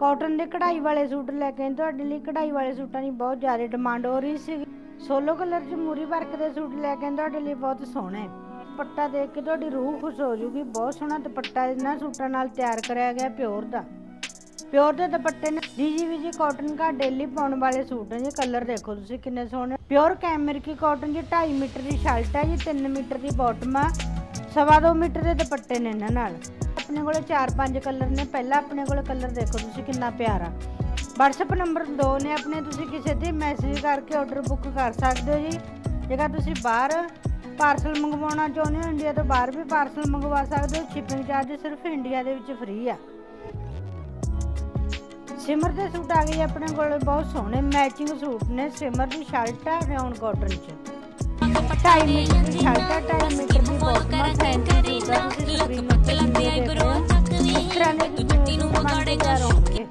Cotton ਦੇ ਕਢਾਈ ਵਾਲੇ ਸੂਟ ਲੈ ਕੇ ਆਏ ਤੁਹਾਡੇ ਲਈ ਕਢਾਈ ਵਾਲੇ ਸੂਟਾਂ ਦੀ ਬਹੁਤ ਜ਼ਿਆਦਾ ਡਿਮਾਂਡ ਹੋ ਰਹੀ ਸੀ ਸੋਲੋ ਕਲਰ 'ਚ ਮੂਰੀ ਵਰਕ ਦੇ ਸੂਟ ਲੈ ਕੇ ਆਏ ਤੁਹਾਡੇ ਲਈ ਬਹੁਤ ਸੋਹਣੇ। ਦੁਪੱਟਾ ਦੇਖ ਕੇ ਤੁਹਾਡੀ ਰੂਹ ਖੁਸ਼ ਹੋ ਜੂਗੀ। ਬਹੁਤ ਸੋਹਣਾ ਦੁਪੱਟਾ ਇਹਨਾਂ ਸੂਟਾਂ ਨਾਲ ਤਿਆਰ ਕਰਿਆ ਗਿਆ ਪਿਓਰ ਦਾ। ਪਿਓਰ ਦੇ ਦੁਪੱਟੇ ਨੇ ਜੀ ਜੀ ਵੀ ਜੀ ਕਾਟਨ ਦਾ ਡੇਲੀ ਪਾਉਣ ਵਾਲੇ ਸੂਟ ਨੇ। ਜੀ ਕਲਰ ਦੇਖੋ ਤੁਸੀਂ ਕਿੰਨੇ ਸੋਹਣੇ। ਪਿਓਰ ਕੈਮਰਿਕੀ ਕਾਟਨ ਜੀ 2.5 ਮੀਟਰ ਦੀ ਸ਼ਰਟ ਹੈ ਜੀ 3 ਮੀਟਰ ਦੀ ਬਾਟਮ ਆ। ਸਵਾ ਦੋ ਮੀਟਰ ਦੇ ਦੁਪੱਟੇ ਨੇ ਇਹਨਾਂ ਨਾਲ। ਆਪਣੇ ਕੋਲੇ 4-5 ਕਲਰ ਨੇ। ਪਹਿਲਾਂ ਆਪਣੇ ਕੋਲੇ ਕਲਰ ਦੇਖੋ ਤੁਸੀਂ ਕਿੰਨਾ ਪਿਆਰਾ। WhatsApp ਨੰਬਰ 2 ਨੇ ਆਪਣੇ। ਤੁਸੀਂ ਕਿਸੇ ਤੇ ਮੈਸੇਜ ਕਰਕੇ ਆਰਡਰ ਬੁੱਕ ਕਰ ਸਕਦੇ ਹੋ ਜੀ। ਜੇਕਰ ਤੁਸੀਂ ਬਾਹਰ ਪਾਰਸਲ ਮੰਗਵਾਉਣਾ ਚਾਹੁੰਦੇ ਹੋ ਇੰਡੀਆ ਤੋਂ ਬਾਹਰ ਵੀ ਪਾਰਸਲ ਮੰਗਵਾ ਸਕਦੇ ਹੋ। ਸ਼ਿਪਿੰਗ ਚਾਰਜ ਸਿਰਫ ਇੰਡੀਆ ਦੇ ਵਿੱਚ ਫ੍ਰੀ ਆ। ਸਿਮਰ ਦੇ ਸੂਟ ਆ ਗਏ ਆਪਣੇ ਕੋਲ। ਬਹੁਤ ਸੋਹਣੇ ਮੈਚਿੰਗ ਸੂਟ ਨੇ। ਸਿਮਰ ਦੀ ਸ਼ਰਟ ਆ, ਰਿਓਨ ਕਾਟਨ ਚ। ਢਾਈ ਮੀਟਰ ਦੀ ਸ਼ਰਟ ਆ ਢਾਈ ਮੀਟਰ ਦੀ ਬਾਟਮ ਆ ਫੈਂਸੀ ਸੂਟ ਆ ਤੁਸੀਂ ਸਕਰੀਨ ਉੱਤੇ ਲੱਗੇ ਦੇਖੋ ਇਸ ਤਰ੍ਹਾਂ ਦੇ ਦੁਪੱਟੀ ਨੂੰ ਮਗਾੜੇ ਹੋਣਗੇ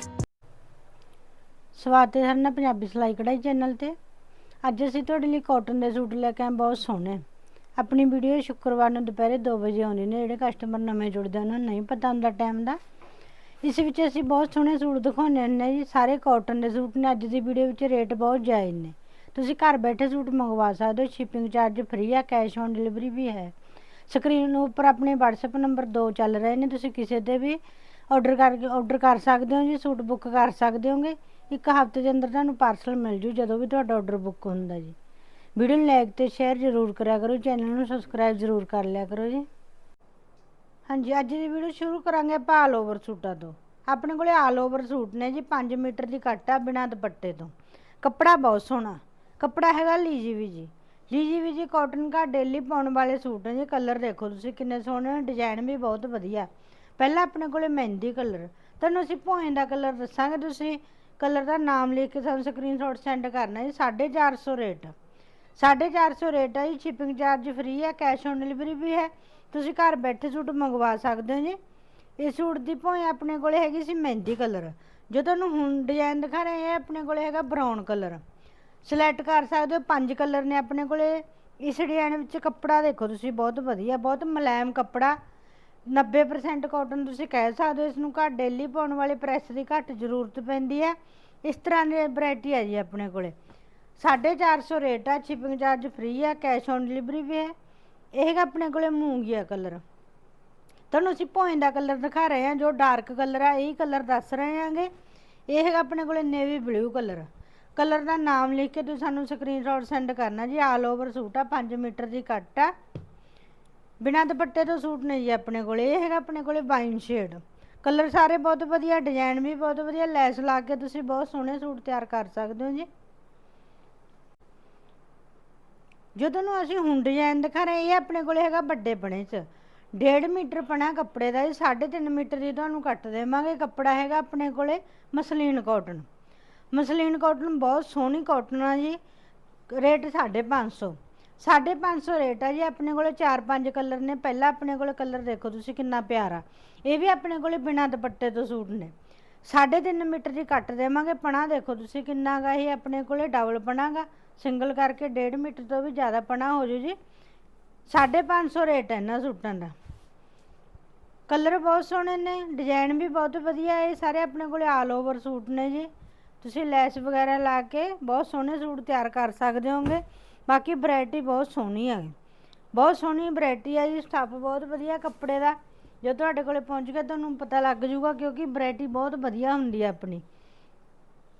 ਸਵਾਗਤ ਹੈ ਸਾਡੇ ਪੰਜਾਬੀ ਸਿਲਾਈ ਕਢਾਈ ਚੈਨਲ ਤੇ। ਅੱਜ ਅਸੀਂ ਤੁਹਾਡੇ ਲਈ ਕਾਟਨ ਦੇ ਸੂਟ ਲੈ ਕੇ ਆਏ ਬਹੁਤ ਸੋਹਣੇ। ਆਪਣੀ ਵੀਡੀਓ ਸ਼ੁੱਕਰਵਾਰ ਨੂੰ ਦੁਪਹਿਰੇ 2 ਵਜੇ ਆਉਂਦੀ ਨੇ ਜਿਹੜੇ ਕਸਟਮਰ ਨਵੇਂ ਜੁੜਦੇ ਉਹਨਾਂ ਨੂੰ ਨਹੀਂ ਪਤਾ ਹੁੰਦਾ ਟਾਈਮ ਦਾ। ਇਸ ਵਿੱਚ ਅਸੀਂ ਬਹੁਤ ਸੋਹਣੇ ਸੂਟ ਦਿਖਾਉਂਦੇ ਨੇ ਜੀ ਸਾਰੇ ਕਾਟਨ ਦੇ ਸੂਟ ਨੇ ਅੱਜ ਦੀ ਵੀਡੀਓ ਵਿੱਚ ਰੇਟ ਬਹੁਤ ਜਾਇਜ਼ ਨੇ। ਤੁਸੀਂ ਘਰ ਬੈਠੇ ਸੂਟ ਮੰਗਵਾ ਸਕਦੇ ਹੋ ਸ਼ਿਪਿੰਗ ਚਾਰਜ ਫ੍ਰੀ ਆ ਕੈਸ਼ ਔਨ ਡਿਲੀਵਰੀ ਵੀ ਹੈ। ਸਕਰੀਨ ਉੱਪਰ ਆਪਣੇ WhatsApp ਨੰਬਰ ਦੋ ਚੱਲ ਰਹੇ ਨੇ, ਤੁਸੀਂ ਕਿਸੇ ਦੇ ਵੀ ਆਰਡਰ ਕਰਕੇ ਆਰਡਰ ਕਰ ਸਕਦੇ ਹੋ ਜੀ, ਸੂਟ ਬੁੱਕ ਕਰ ਸਕਦੇ ਹੋਗੇ। ਇੱਕ ਹਫ਼ਤੇ ਦੇ ਅੰਦਰ ਤੁਹਾਨੂੰ ਪਾਰਸਲ ਮਿਲ ਜੂ, ਜਦੋਂ ਵੀ ਤੁਹਾਡਾ ਆਰਡਰ ਬੁੱਕ ਹੁੰਦਾ ਜੀ। ਵੀਡੀਓ ਨੂੰ ਲਾਈਕ ਤੇ ਸ਼ੇਅਰ ਜ਼ਰੂਰ ਕਰਿਆ ਕਰੋ ਚੈਨਲ ਨੂੰ ਸਬਸਕ੍ਰਾਈਬ ਜ਼ਰੂਰ ਕਰ ਲਿਆ ਕਰੋ ਜੀ। ਹਾਂਜੀ, ਅੱਜ ਦੀ ਵੀਡੀਓ ਸ਼ੁਰੂ ਕਰਾਂਗੇ ਆਪਾਂ ਆਲ ਓਵਰ ਸੂਟਾਂ ਤੋਂ। ਆਪਣੇ ਕੋਲੇ ਆਲ ਓਵਰ ਸੂਟ ਨੇ ਜੀ 5 ਮੀਟਰ ਦੀ ਕੱਟ ਆ ਬਿਨਾਂ ਦੁਪੱਟੇ ਤੋਂ। ਕੱਪੜਾ ਬਹੁਤ ਸੋਹਣਾ। ਕੱਪੜਾ ਹੈਗਾ ਲੀਜੀ ਵੀ ਜੀ ਲੀਜੀ ਵੀ ਜੀ ਕਾਟਨ ਦਾ ਡੇਲੀ ਪਾਉਣ ਵਾਲੇ ਸੂਟ ਨੇ ਜੀ ਕਲਰ ਦੇਖੋ ਤੁਸੀਂ ਕਿੰਨੇ ਸੋਹਣੇ ਡਿਜ਼ਾਈਨ ਵੀ ਬਹੁਤ ਵਧੀਆ। ਪਹਿਲਾਂ ਆਪਣੇ ਕੋਲੇ ਮਹਿੰਦੀ ਕਲਰ ਤੁਹਾਨੂੰ ਅਸੀਂ ਭੋਏ ਦਾ ਕਲਰ ਦੱਸਾਂਗੇ, ਤੁਸੀਂ ਕਲਰ ਦਾ ਨਾਮ ਲਿਖ ਕੇ ਸਾਨੂੰ ਸਕਰੀਨਸ਼ਾਟ ਸੈਂਡ ਕਰਨਾ ਜੀ 450 ਰੇਟ 450 ਰੇਟ ਹੈ ਜੀ ਸ਼ਿਪਿੰਗ ਚਾਰਜ ਫ੍ਰੀ ਹੈ ਕੈਸ਼ ਔਨ ਡਿਲੀਵਰੀ ਵੀ ਹੈ। ਤੁਸੀਂ ਘਰ ਬੈਠੇ ਸੂਟ ਮੰਗਵਾ ਸਕਦੇ ਹੋ ਜੀ। ਇਹ ਸੂਟ ਦੀ ਭੋਏ ਆਪਣੇ ਕੋਲੇ ਹੈਗੀ ਸੀ ਮਹਿੰਦੀ ਕਲਰ ਜੋ ਤੁਹਾਨੂੰ ਹੁਣ ਡਿਜ਼ਾਈਨ ਦਿਖਾ ਰਹੇ ਹਾਂ ਆਪਣੇ ਕੋਲੇ ਹੈਗਾ ਬਰਾਊਨ ਕਲਰ ਸਿਲੈਕਟ ਕਰ ਸਕਦੇ ਹੋ। ਪੰਜ ਕਲਰ ਨੇ ਆਪਣੇ ਕੋਲੇ। ਇਸ ਡਿਜ਼ਾਈਨ ਵਿੱਚ ਕੱਪੜਾ ਦੇਖੋ ਤੁਸੀਂ, ਬਹੁਤ ਵਧੀਆ, ਬਹੁਤ ਮੁਲਾਇਮ ਕੱਪੜਾ। 90% ਕਾਟਨ ਤੁਸੀਂ ਕਹਿ ਸਕਦੇ ਹੋ, ਇਸ ਨੂੰ ਘੱਟ ਡੇਲੀ ਪਾਉਣ ਵਾਲੇ ਪ੍ਰੈਸ ਦੀ ਘੱਟ ਜ਼ਰੂਰਤ ਪੈਂਦੀ ਹੈ। ਇਸ ਤਰ੍ਹਾਂ ਦੀ ਵੈਰਾਈਟੀ ਹੈ ਜੀ ਆਪਣੇ ਕੋਲੇ। 450 ਰੇਟ ਆ ਸ਼ਿਪਿੰਗ ਚਾਰਜ ਫ੍ਰੀ ਆ ਕੈਸ਼ ਔਨ ਡਿਲੀਵਰੀ ਵੀ ਹੈ। ਇਹ ਹੈਗਾ ਆਪਣੇ ਕੋਲੇ ਮੂੰਗੀਆ ਕਲਰ। ਤੁਹਾਨੂੰ ਅਸੀਂ ਭੋਏ ਦਾ ਕਲਰ ਦਿਖਾ ਰਹੇ ਹਾਂ, ਜੋ ਡਾਰਕ ਕਲਰ ਆ, ਇਹ ਕਲਰ ਦੱਸ ਰਹੇ ਹਾਂਗੇ। ਇਹ ਹੈਗਾ ਆਪਣੇ ਕੋਲੇ ਨੇਵੀ ਬਲੂ ਕਲਰ। ਕਲਰ ਦਾ ਨਾਮ ਲਿਖ ਕੇ ਤੁਸੀਂ ਸਾਨੂੰ ਸਕਰੀਨਸ਼ਾਟ ਸੈਂਡ ਕਰਨਾ ਜੀ ਆਲ ਓਵਰ ਸੂਟ ਆ 5 ਮੀਟਰ ਦੀ ਕੱਟ ਆ। ਬਿਨਾਂ ਦੁਪੱਟੇ ਤੋਂ ਸੂਟ ਨਹੀਂ ਜੀ ਆਪਣੇ ਕੋਲੇ, ਇਹ ਹੈਗਾ ਆਪਣੇ ਕੋਲੇ ਵਾਈਨ ਸ਼ੇਡ ਕਲਰ ਸਾਰੇ ਬਹੁਤ ਵਧੀਆ ਡਿਜ਼ਾਈਨ ਵੀ ਬਹੁਤ ਵਧੀਆ, ਲੈਸ ਲਾ ਕੇ ਤੁਸੀਂ ਬਹੁਤ ਸੋਹਣੇ ਸੂਟ ਤਿਆਰ ਕਰ ਸਕਦੇ ਹੋ ਜੀ। ਜੋ ਤੁਹਾਨੂੰ ਅਸੀਂ ਹੁਣ ਡਿਜ਼ਾਈਨ ਦਿਖਾ ਰਹੇ ਇਹ ਆਪਣੇ ਕੋਲੇ ਹੈਗਾ ਵੱਡੇ ਪਣੇ 'ਚ। 1.5 ਮੀਟਰ ਪਣਾ ਕੱਪੜੇ ਦਾ ਜੀ 3.5 ਮੀਟਰ ਦੀ ਤੁਹਾਨੂੰ ਕੱਟ ਦੇਵਾਂਗੇ। ਕੱਪੜਾ ਹੈਗਾ ਆਪਣੇ ਕੋਲੇ ਮਸਲੀਨ ਕਾਟਨ ਮਸਲੀਨ ਕਾਟਨ ਬਹੁਤ ਸੋਹਣੀ ਕਾਟਨ ਆ ਜੀ। ਰੇਟ 550 550 ਰੇਟ ਆ ਜੀ। ਆਪਣੇ ਕੋਲੇ 4-5 ਕਲਰ ਨੇ। ਪਹਿਲਾਂ ਆਪਣੇ ਕੋਲੇ ਕਲਰ ਦੇਖੋ ਤੁਸੀਂ ਕਿੰਨਾ ਪਿਆਰਾ। ਇਹ ਵੀ ਆਪਣੇ ਕੋਲੇ ਬਿਨਾਂ ਦੁਪੱਟੇ ਤੋਂ ਸੂਟ ਨੇ। 3.5 ਮੀਟਰ ਦੀ ਕੱਟ ਦੇਵਾਂਗੇ। ਪਣਾ ਦੇਖੋ ਤੁਸੀਂ ਕਿੰਨਾ ਗਾ ਇਹ ਆਪਣੇ ਕੋਲੇ ਡਬਲ ਪਣਾ ਗਾ। ਸਿੰਗਲ ਕਰਕੇ 1.5 ਮੀਟਰ ਤੋਂ ਵੀ ਜ਼ਿਆਦਾ ਪਣਾ ਹੋ ਜੂ ਜੀ। 550 ਰੇਟ ਹੈ ਇਹਨਾਂ ਸੂਟਾਂ ਦਾ। ਕਲਰ ਬਹੁਤ ਸੋਹਣੇ ਨੇ। ਡਿਜ਼ਾਈਨ ਵੀ ਬਹੁਤ ਵਧੀਆ। ਹੈ ਇਹ ਸਾਰੇ ਆਪਣੇ ਕੋਲੇ ਆਲ ਓਵਰ ਸੂਟ ਨੇ ਜੀ। ਤੁਸੀਂ ਲੈਸ ਵਗੈਰਾ ਲਾ ਕੇ ਬਹੁਤ ਸੋਹਣੇ ਸੂਟ ਤਿਆਰ ਕਰ ਸਕਦੇ ਹੋਗੇ। ਬਾਕੀ ਵੈਰਾਈਟੀ ਬਹੁਤ ਸੋਹਣੀ ਹੈ ਬਹੁਤ ਸੋਹਣੀ ਵੈਰਾਈਟੀ ਹੈ ਜੀ, ਸਟੱਫ ਬਹੁਤ ਵਧੀਆ ਕੱਪੜੇ ਦਾ। ਜੇ ਤੁਹਾਡੇ ਕੋਲੇ ਪਹੁੰਚ ਗਿਆ ਤੁਹਾਨੂੰ ਪਤਾ ਲੱਗ ਜਾਊਗਾ ਕਿਉਂਕਿ ਵੈਰਾਈਟੀ ਬਹੁਤ ਵਧੀਆ ਹੁੰਦੀ ਹੈ ਆਪਣੀ।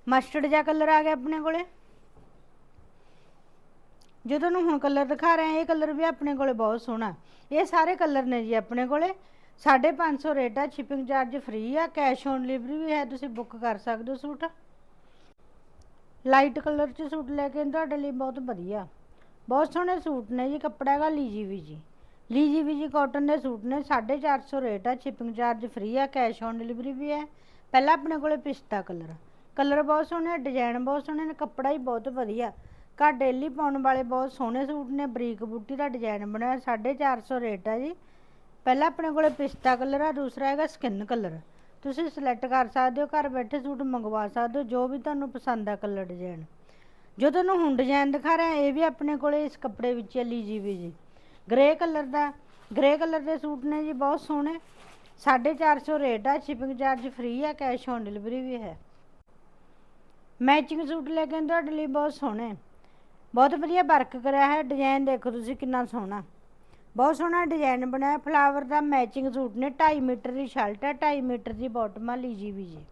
ਮਸਟਰਡ ਜਿਹਾ ਕਲਰ ਆ ਗਿਆ ਆਪਣੇ ਕੋਲੇ। ਜੋ ਤੁਹਾਨੂੰ ਹੁਣ ਕਲਰ ਦਿਖਾ ਰਹੇ ਹਾਂ ਇਹ ਕਲਰ ਵੀ ਆਪਣੇ ਕੋਲੇ ਬਹੁਤ ਸੋਹਣਾ। ਇਹ ਸਾਰੇ ਕਲਰ ਨੇ ਜੀ ਆਪਣੇ ਕੋਲੇ। 550 ਰੇਟ ਆ ਸ਼ਿਪਿੰਗ ਚਾਰਜ ਫ੍ਰੀ ਆ ਕੈਸ਼ ਔਨ ਡਿਲੀਵਰੀ ਵੀ ਹੈ, ਤੁਸੀਂ ਬੁੱਕ ਕਰ ਸਕਦੇ ਹੋ ਸੂਟ। ਲਾਈਟ ਕਲਰ 'ਚ ਸੂਟ ਲੈ ਕੇ ਤੁਹਾਡੇ ਲਈ ਬਹੁਤ ਵਧੀਆ। ਬਹੁਤ ਸੋਹਣੇ ਸੂਟ ਨੇ ਜੀ, ਕੱਪੜਾ ਹੈਗਾ ਲੀਜੀ ਵੀ ਜੀ ਲੀਜੀ ਵੀ ਜੀ ਕਾਟਨ ਦੇ ਸੂਟ ਨੇ 450 ਰੇਟ ਆ ਸ਼ਿਪਿੰਗ ਚਾਰਜ ਫ੍ਰੀ ਆ ਕੈਸ਼ ਔਨ ਡਿਲੀਵਰੀ ਵੀ ਹੈ। ਪਹਿਲਾਂ ਆਪਣੇ ਕੋਲੇ ਪਿਸਤਾ ਕਲਰ। ਕਲਰ ਬਹੁਤ ਸੋਹਣੇ ਡਿਜ਼ਾਈਨ ਬਹੁਤ ਸੋਹਣੇ ਨੇ, ਕੱਪੜਾ ਹੀ ਬਹੁਤ ਵਧੀਆ। ਘਰ ਡੇਲੀ ਪਾਉਣ ਵਾਲੇ ਬਹੁਤ ਸੋਹਣੇ ਸੂਟ ਨੇ, ਬਰੀਕ ਬੂਟੀ ਦਾ ਡਿਜ਼ਾਈਨ ਬਣਿਆ 450 ਰੇਟ ਆ ਜੀ। ਪਹਿਲਾਂ ਆਪਣੇ ਕੋਲੇ ਪਿਸਤਾ ਕਲਰ ਆ, ਦੂਸਰਾ ਹੈਗਾ ਸਕਿਨ ਕਲਰ। ਤੁਸੀਂ ਸਿਲੈਕਟ ਕਰ ਸਕਦੇ ਹੋ, ਘਰ ਬੈਠੇ ਸੂਟ ਮੰਗਵਾ ਸਕਦੇ ਹੋ, ਜੋ ਵੀ ਤੁਹਾਨੂੰ ਪਸੰਦ ਆ ਕਲਰ ਡਿਜ਼ਾਈਨ ਜੋ ਤੁਹਾਨੂੰ ਹੁਣ ਡਿਜ਼ਾਈਨ ਦਿਖਾ ਰਿਹਾ, ਇਹ ਵੀ ਆਪਣੇ ਕੋਲੇ ਇਸ ਕੱਪੜੇ ਵਿੱਚ ਹੈ, ਲੀਜੀ ਵੀ ਜੀ ਗ੍ਰੇ ਕਲਰ ਦਾ ਗ੍ਰੇ ਕਲਰ ਦੇ ਸੂਟ ਨੇ ਜੀ, ਬਹੁਤ ਸੋਹਣੇ। 450 ਰੇਟ ਆ ਸ਼ਿਪਿੰਗ ਚਾਰਜ ਫ੍ਰੀ ਆ ਕੈਸ਼ ਔਨ ਡਿਲੀਵਰੀ ਵੀ ਹੈ। ਮੈਚਿੰਗ ਸੂਟ ਲੈ ਕੇ ਤੁਹਾਡੇ ਲਈ ਬਹੁਤ ਸੋਹਣੇ। ਬਹੁਤ ਵਧੀਆ ਵਰਕ ਕਰਿਆ ਹੈ ਡਿਜ਼ਾਈਨ ਦੇਖੋ ਤੁਸੀਂ ਕਿੰਨਾ ਸੋਹਣਾ। ਬਹੁਤ ਸੋਹਣਾ ਡਿਜ਼ਾਈਨ ਬਣਾਇਆ ਫਲਾਵਰ ਦਾ ਮੈਚਿੰਗ ਸੂਟ ਨੇ। 2.5 ਮੀਟਰ ਦੀ ਸ਼ਰਟ ਹੈ 2.5 ਮੀਟਰ ਦੀ ਬਾਟਮ ਆ, ਲੀਜੀ ਵੀ ਜੀ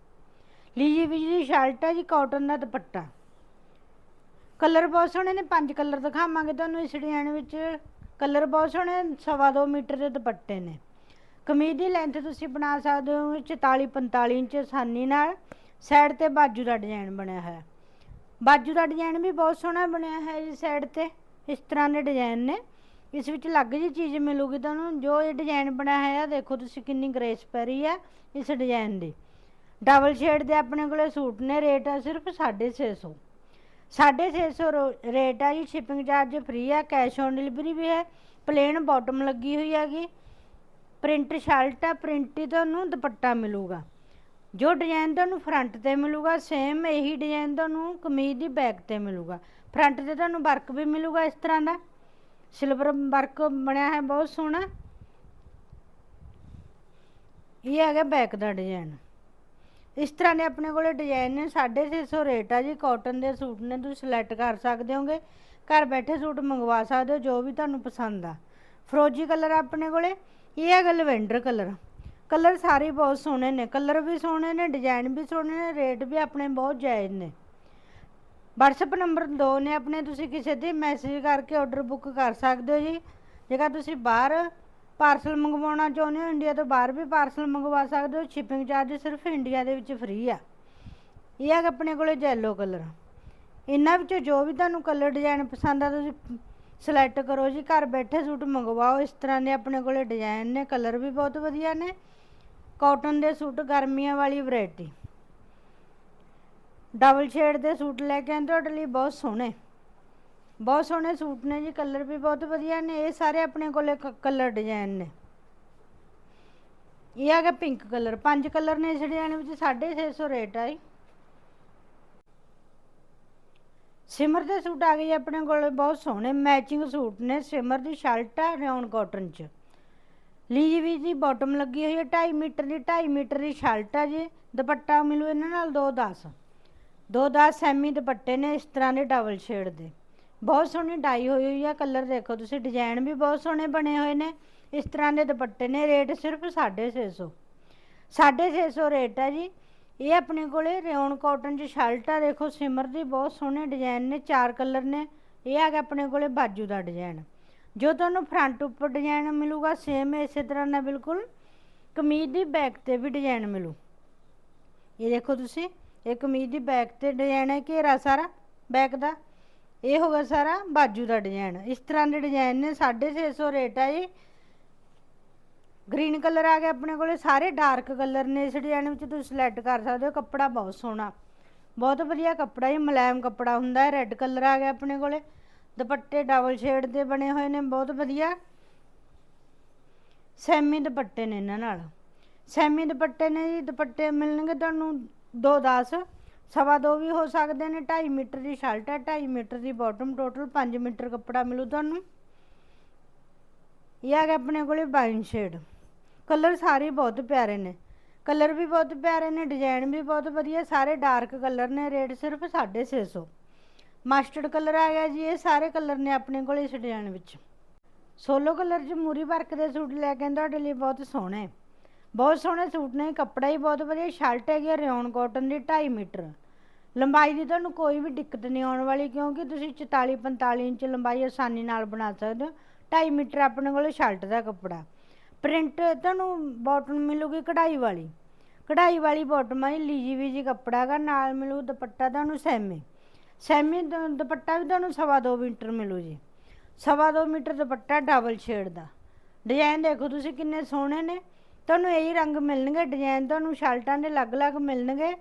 ਲੀਜੀ ਵੀ ਦੀ ਸ਼ਰਟ ਹੈ ਜੀ ਕਾਟਨ ਦਾ ਦੁਪੱਟਾ। ਕਲਰ ਬਹੁਤ ਸੋਹਣੇ ਨੇ, ਪੰਜ ਕਲਰ ਦਿਖਾਵਾਂਗੇ ਤੁਹਾਨੂੰ ਇਸ ਡਿਜ਼ਾਈਨ ਵਿੱਚ। ਕਲਰ ਬਹੁਤ ਸੋਹਣੇ, ਸਵਾ ਦੋ ਮੀਟਰ ਦੇ ਦੁਪੱਟੇ ਨੇ। ਕਮੀਜ਼ ਦੀ ਲੈਂਥ ਤੁਸੀਂ ਬਣਾ ਸਕਦੇ ਹੋ 44 45 ਇੰਚ ਆਸਾਨੀ ਨਾਲ। ਸਾਈਡ ਤੇ ਬਾਜੂ ਦਾ ਡਿਜ਼ਾਈਨ ਬਣਿਆ ਹੋਇਆ। ਬਾਜੂ ਦਾ ਡਿਜ਼ਾਈਨ ਵੀ ਬਹੁਤ ਸੋਹਣਾ ਬਣਿਆ ਹੈ ਜੀ ਸਾਈਡ ਤੇ। ਇਸ ਤਰ੍ਹਾਂ ਦੇ ਡਿਜ਼ਾਈਨ ਨੇ। ਇਸ ਵਿੱਚ ਅਲੱਗ ਜੀ ਚੀਜ਼ ਮਿਲੂਗੀ ਤੁਹਾਨੂੰ, ਜੋ ਇਹ ਡਿਜ਼ਾਈਨ ਬਣਿਆ ਹੈ ਦੇਖੋ ਤੁਸੀਂ ਕਿੰਨੀ ਗ੍ਰੇਸ ਪੈ ਰਹੀ ਹੈ ਇਸ ਡਿਜ਼ਾਈਨ ਦੀ। ਡਬਲ ਸ਼ੇਡ ਦੇ ਆਪਣੇ ਕੋਲੇ ਸੂਟ ਨੇ ਰੇਟ ਆ ਸਿਰਫ 650 650 ਰੇਟ ਆ ਜੀ ਸ਼ਿਪਿੰਗ ਚਾਰਜ ਫ੍ਰੀ ਆ ਕੈਸ਼ ਔਨ ਡਿਲੀਵਰੀ ਵੀ ਹੈ ਪਲੇਨ ਬਾਟਮ ਲੱਗੀ ਹੋਈ ਹੈਗੀ। ਪ੍ਰਿੰਟ ਸ਼ਰਟ ਆ ਪ੍ਰਿੰਟ ਹੀ ਤੁਹਾਨੂੰ ਦੁਪੱਟਾ ਮਿਲੂਗਾ। ਜੋ ਡਿਜ਼ਾਈਨ ਤੁਹਾਨੂੰ ਫਰੰਟ ਤੇ ਮਿਲੂਗਾ ਸੇਮ ਇਹੀ ਡਿਜ਼ਾਈਨ ਤੁਹਾਨੂੰ ਕਮੀਜ਼ ਦੀ ਬੈਕ ਤੇ ਮਿਲੂਗਾ। ਫਰੰਟ ਤੇ ਤੁਹਾਨੂੰ ਵਰਕ ਵੀ ਮਿਲੂਗਾ ਇਸ ਤਰ੍ਹਾਂ ਦਾ। ਸਿਲਵਰ ਵਰਕ ਬਣਿਆ ਹੈ, ਬਹੁਤ ਸੋਹਣਾ। ਇਹ ਹੈਗਾ ਬੈਕ ਦਾ ਡਿਜ਼ਾਈਨ ਇਸ ਤਰ੍ਹਾਂ ਦੇ ਆਪਣੇ ਕੋਲੇ ਡਿਜ਼ਾਈਨ ਨੇ 650 ਰੇਟ ਆ ਜੀ ਕਾਟਨ ਦੇ ਸੂਟ ਨੇ, ਤੁਸੀਂ ਸਿਲੈਕਟ ਕਰ ਸਕਦੇ ਹੋਗੇ। ਘਰ ਬੈਠੇ ਸੂਟ ਮੰਗਵਾ ਸਕਦੇ ਹੋ, ਜੋ ਵੀ ਤੁਹਾਨੂੰ ਪਸੰਦ ਆ। ਫਰੋਜੀ ਕਲਰ ਆਪਣੇ ਕੋਲੇ, ਇਹ ਹੈਗਾ ਲਵੈਂਡਰ ਕਲਰ। ਕਲਰ ਸਾਰੇ ਬਹੁਤ ਸੋਹਣੇ ਨੇ, ਕਲਰ ਵੀ ਸੋਹਣੇ ਨੇ ਡਿਜ਼ਾਈਨ ਵੀ ਸੋਹਣੇ ਨੇ ਰੇਟ ਵੀ ਆਪਣੇ ਬਹੁਤ ਜਾਇਜ਼ ਨੇ। WhatsApp ਨੰਬਰ ਦੋ ਨੇ ਆਪਣੇ, ਤੁਸੀਂ ਕਿਸੇ ਦੇ ਮੈਸੇਜ ਕਰਕੇ ਆਰਡਰ ਬੁੱਕ ਕਰ ਸਕਦੇ ਹੋ ਜੀ। ਜੇਕਰ ਤੁਸੀਂ ਬਾਹਰ ਪਾਰਸਲ ਮੰਗਵਾਉਣਾ ਚਾਹੁੰਦੇ ਹੋ ਇੰਡੀਆ ਤੋਂ ਬਾਹਰ ਵੀ ਪਾਰਸਲ ਮੰਗਵਾ ਸਕਦੇ ਹੋ ਸ਼ਿਪਿੰਗ ਚਾਰਜ ਸਿਰਫ ਇੰਡੀਆ ਦੇ ਵਿੱਚ ਫ੍ਰੀ ਆ। ਇਹ ਆ ਆਪਣੇ ਕੋਲੇ ਜੈਲੋ ਕਲਰ ਇਹਨਾਂ ਵਿੱਚੋਂ ਜੋ ਵੀ ਤੁਹਾਨੂੰ ਕਲਰ ਡਿਜ਼ਾਈਨ ਪਸੰਦ ਆ, ਤੁਸੀਂ ਸਿਲੈਕਟ ਕਰੋ ਜੀ। ਘਰ ਬੈਠੇ ਸੂਟ ਮੰਗਵਾਓ। ਇਸ ਤਰ੍ਹਾਂ ਦੇ ਆਪਣੇ ਕੋਲੇ ਡਿਜ਼ਾਈਨ ਨੇ ਕਲਰ ਵੀ ਬਹੁਤ ਵਧੀਆ ਨੇ। ਕਾਟਨ ਦੇ ਸੂਟ, ਗਰਮੀਆਂ ਵਾਲੀ ਵੈਰਾਈਟੀ ਡਬਲ ਸ਼ੇਡ ਦੇ ਸੂਟ ਲੈ ਕੇ ਆਏ, ਤੁਹਾਡੇ ਲਈ ਬਹੁਤ ਸੋਹਣੇ। ਬਹੁਤ ਸੋਹਣੇ ਸੂਟ ਨੇ ਜੀ, ਕਲਰ ਵੀ ਬਹੁਤ ਵਧੀਆ ਨੇ, ਇਹ ਸਾਰੇ ਆਪਣੇ ਕੋਲੇ ਕਲਰ ਡਿਜ਼ਾਈਨ ਨੇ। ਇਹ ਹੈਗਾ ਪਿੰਕ ਕਲਰ, ਪੰਜ ਕਲਰ ਨੇ ਇਸ ਡਿਜ਼ਾਈਨ ਵਿੱਚ 650 ਰੇਟ ਆ ਜੀ। ਸਿਮਰ ਦੇ ਸੂਟ ਆ ਗਏ ਆਪਣੇ ਕੋਲ, ਬਹੁਤ ਸੋਹਣੇ, ਮੈਚਿੰਗ ਸੂਟ ਨੇ, ਸਿਮਰ ਦੀ ਸ਼ਰਟ ਆ, ਰਿਓਨ ਕਾਟਨ ਚ। ਲੀਜੀ ਵੀ ਦੀ ਬਾਟਮ ਲੱਗੀ ਹੋਈ ਹੈ 2.5 ਮੀਟਰ ਦੀ 2.5 ਮੀਟਰ ਦੀ ਸ਼ਰਟ ਆ ਜੀ, ਦੁਪੱਟਾ ਮਿਲੂ ਇਹਨਾਂ ਨਾਲ 210 ਦੋ 210 ਸੈਮੀ ਦੁਪੱਟੇ ਨੇ ਇਸ ਤਰ੍ਹਾਂ ਦੇ ਡਬਲ ਸ਼ੇਡ ਦੇ। ਬਹੁਤ ਸੋਹਣੀ ਡਾਈ ਹੋਈ ਹੋਈ ਆ, ਕਲਰ ਦੇਖੋ ਤੁਸੀਂ, ਡਿਜ਼ਾਈਨ ਵੀ ਬਹੁਤ ਸੋਹਣੇ ਬਣੇ ਹੋਏ ਨੇ। ਇਸ ਤਰ੍ਹਾਂ ਦੇ ਦੁਪੱਟੇ ਨੇ, ਰੇਟ ਸਿਰਫ 650 650 ਰੇਟ ਹੈ ਜੀ। ਇਹ ਆਪਣੇ ਕੋਲੇ ਰਿਓਨ ਕਾਟਨ ਚ ਸ਼ਰਟ ਆ, ਦੇਖੋ ਸਿਮਰ ਦੀ ਬਹੁਤ ਸੋਹਣੇ ਡਿਜ਼ਾਈਨ ਨੇ, ਚਾਰ ਕਲਰ ਨੇ। ਇਹ ਆ ਗਿਆ ਆਪਣੇ ਕੋਲੇ ਬਾਜੂ ਦਾ ਡਿਜ਼ਾਈਨ। ਜੋ ਤੁਹਾਨੂੰ ਫਰੰਟ ਉੱਪਰ ਡਿਜ਼ਾਈਨ ਮਿਲੂਗਾ ਸੇਮ ਇਸੇ ਤਰ੍ਹਾਂ ਨਾਲ ਬਿਲਕੁਲ ਕਮੀਜ਼ ਦੀ ਬੈਕ ਤੇ ਵੀ ਡਿਜ਼ਾਈਨ ਮਿਲੂ। ਇਹ ਦੇਖੋ ਤੁਸੀਂ ਇਹ ਕਮੀਜ਼ ਦੀ ਬੈਕ ਤੇ ਡਿਜ਼ਾਈਨ ਹੈ, ਘੇਰਾ ਸਾਰਾ, ਬੈਕ ਦਾ। ਇਹ ਹੋਗਾ ਸਾਰਾ ਬਾਜੂ ਦਾ ਡਿਜ਼ਾਈਨ ਇਸ ਤਰ੍ਹਾਂ ਦੇ ਡਿਜ਼ਾਈਨ ਨੇ 650 ਰੇਟ ਹੈ ਜੀ ਗ੍ਰੀਨ ਕਲਰ ਆ ਗਿਆ ਆਪਣੇ ਕੋਲੇ, ਸਾਰੇ ਡਾਰਕ ਕਲਰ ਨੇ ਇਸ ਡਿਜ਼ਾਈਨ ਵਿੱਚ, ਤੁਸੀਂ ਸਿਲੈਕਟ ਕਰ ਸਕਦੇ ਹੋ। ਕੱਪੜਾ ਬਹੁਤ ਸੋਹਣਾ। ਬਹੁਤ ਵਧੀਆ ਕੱਪੜਾ ਜੀ, ਮੁਲਾਇਮ ਕੱਪੜਾ ਹੁੰਦਾ ਹੈ ਰੈੱਡ ਕਲਰ ਆ ਗਿਆ ਆਪਣੇ ਕੋਲੇ। ਦੁਪੱਟੇ ਡਬਲ ਸ਼ੇਡ ਦੇ ਬਣੇ ਹੋਏ ਨੇ, ਬਹੁਤ ਵਧੀਆ। ਸੈਮੀ ਦੁਪੱਟੇ ਨੇ ਇਹਨਾਂ ਨਾਲ। ਸੈਮੀ ਦੁਪੱਟੇ ਨੇ ਜੀ, ਦੁਪੱਟੇ ਮਿਲਣਗੇ ਤੁਹਾਨੂੰ 210 ਸਵਾ ਦੋ ਵੀ ਹੋ ਸਕਦੇ ਨੇ 2.5 ਮੀਟਰ ਦੀ ਸ਼ਰਟ ਹੈ 2.5 ਮੀਟਰ ਦੀ ਬਾਟਮ ਟੋਟਲ 5 ਮੀਟਰ ਕੱਪੜਾ ਮਿਲੂ ਤੁਹਾਨੂੰ। ਇਹ ਆ ਗਿਆ ਆਪਣੇ ਕੋਲੇ ਵਾਈਨ ਸ਼ੇਡ। ਕਲਰ ਸਾਰੇ ਬਹੁਤ ਪਿਆਰੇ ਨੇ। ਕਲਰ ਵੀ ਬਹੁਤ ਪਿਆਰੇ ਨੇ, ਡਿਜ਼ਾਈਨ ਵੀ ਬਹੁਤ ਵਧੀਆ, ਸਾਰੇ ਡਾਰਕ ਕਲਰ ਨੇ, ਰੇਟ ਸਿਰਫ 650 ਮਸਟਰਡ ਕਲਰ ਆ ਗਿਆ ਜੀ, ਇਹ ਸਾਰੇ ਕਲਰ ਨੇ ਆਪਣੇ ਕੋਲ ਇਸ ਡਿਜ਼ਾਈਨ ਵਿੱਚ। ਸੋਲੋ ਕਲਰ ਜਮੂਰੀ ਵਰਕ ਦੇ ਸੂਟ ਲੈ ਕੇ ਤੁਹਾਡੇ ਲਈ ਬਹੁਤ ਸੋਹਣੇ। ਬਹੁਤ ਸੋਹਣੇ ਸੂਟ ਨੇ, ਕੱਪੜਾ ਹੀ ਬਹੁਤ ਵਧੀਆ ਸ਼ਰਟ ਹੈਗੀ ਆ ਰਿਓਨ ਕਾਟਨ ਦੀ 2.5 ਮੀਟਰ। ਲੰਬਾਈ ਦੀ ਤੁਹਾਨੂੰ ਕੋਈ ਵੀ ਦਿੱਕਤ ਨਹੀਂ ਆਉਣ ਵਾਲੀ, ਕਿਉਂਕਿ ਤੁਸੀਂ 44 45 ਇੰਚ ਲੰਬਾਈ ਆਸਾਨੀ ਨਾਲ ਬਣਾ ਸਕਦੇ ਹੋ। 2.5 ਮੀਟਰ ਆਪਣੇ ਕੋਲ ਸ਼ਰਟ ਦਾ ਕੱਪੜਾ। ਪ੍ਰਿੰਟ ਤੁਹਾਨੂੰ ਬਾਟਮ ਮਿਲੂਗੀ ਕਢਾਈ ਵਾਲੀ। ਕਢਾਈ ਵਾਲੀ ਬਾਟਮ ਆ ਲੀਜੀ ਵੀਜ਼ੀ ਕੱਪੜਾ ਹੈਗਾ, ਨਾਲ ਮਿਲੂ ਦੁਪੱਟਾ ਤੁਹਾਨੂੰ ਸੈਮੀ। ਸੈਮੀ ਦ- ਦੁਪੱਟਾ ਵੀ ਤੁਹਾਨੂੰ ਸਵਾ ਦੋ ਮੀਟਰ ਮਿਲੂ ਜੀ। ਸਵਾ ਦੋ ਮੀਟਰ ਦੁਪੱਟਾ ਡਬਲ ਸ਼ੇਡ ਦਾ। ਡਿਜ਼ਾਈਨ ਦੇਖੋ ਤੁਸੀਂ ਕਿੰਨੇ ਸੋਹਣੇ ਨੇ। ਤੁਹਾਨੂੰ ਇਹੀ ਰੰਗ ਮਿਲਣਗੇ ਡਿਜ਼ਾਈਨ ਤੁਹਾਨੂੰ ਸ਼ਰਟਾਂ ਦੇ ਅਲੱਗ-ਅਲੱਗ ਮਿਲਣਗੇ,